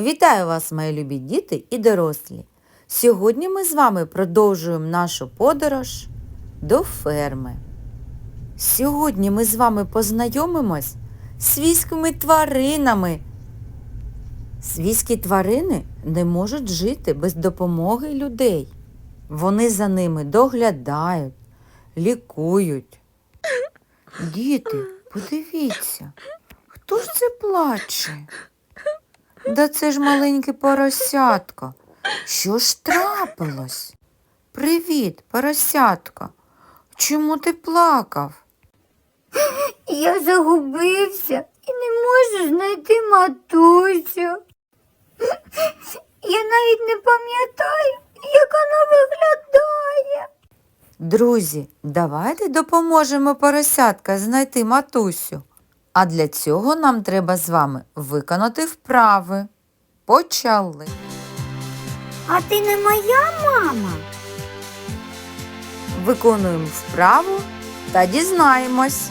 Вітаю вас, мої любі діти і дорослі! Сьогодні ми з вами продовжуємо нашу подорож до ферми. Сьогодні ми з вами познайомимось з свійськими тваринами. Свійські тварини не можуть жити без допомоги людей. Вони за ними доглядають, лікують. Діти, подивіться, хто ж це плаче? Да це ж маленьке поросятко. Що ж трапилось? Привіт, поросятко. Чому ти плакав? Я загубився і не можу знайти матусю. Я навіть не пам'ятаю, як вона виглядає. Друзі, давайте допоможемо поросятка знайти матусю. А для цього нам треба з вами виконати вправи. Почали. А ти не моя мама? Виконуємо вправу та дізнаємось.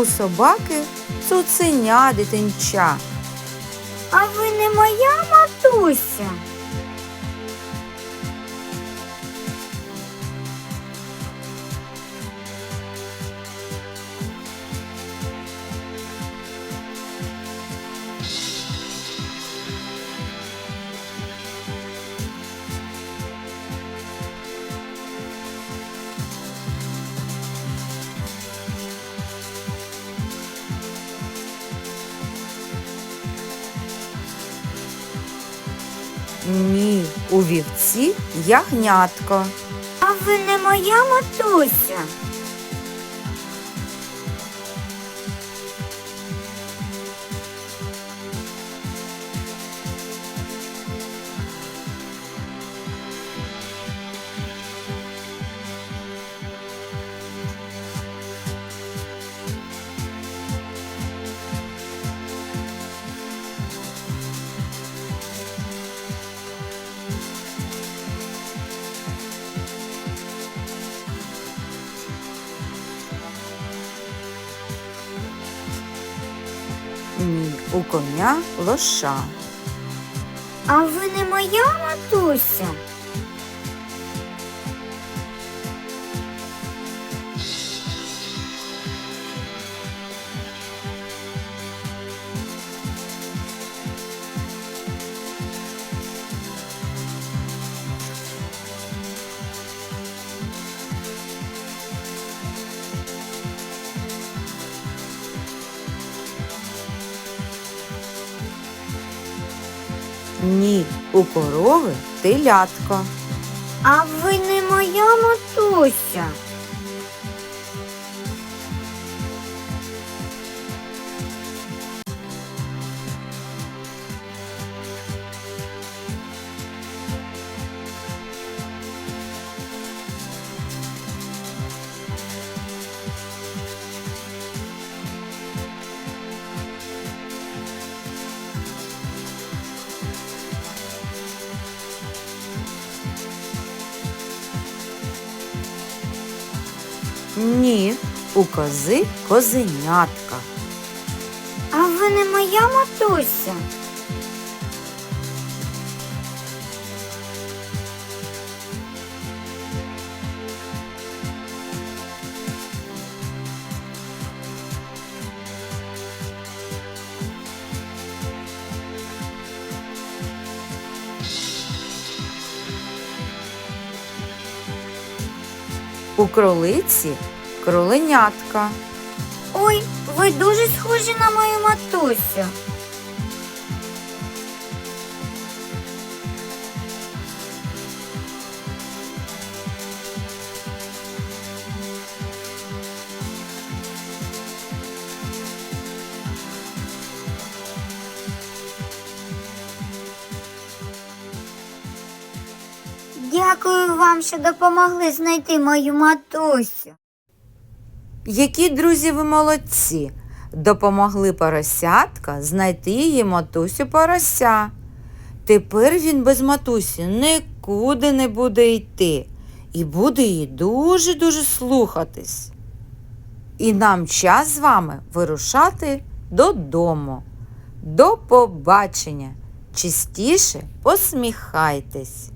У собаки цуценя дитинча. А ви не моя матуся? Ні, у вівці ягнятко. А ви не моя матуся? У коня лоша. А ви не моя матуся? Ні, у корови телятко. А ви не моя матуся? Ні, у кози козенятка. А ви не моя матуся? У кролиці кроленятка. Ой, ви дуже схожі на мою матусю. Дякую вам, що допомогли знайти мою матусю. Які друзі ви молодці! Допомогли поросятка знайти її матусю порося. Тепер він без матусі нікуди не буде йти і буде її дуже-дуже слухатись. І нам час з вами вирушати додому. До побачення! Частіше посміхайтесь!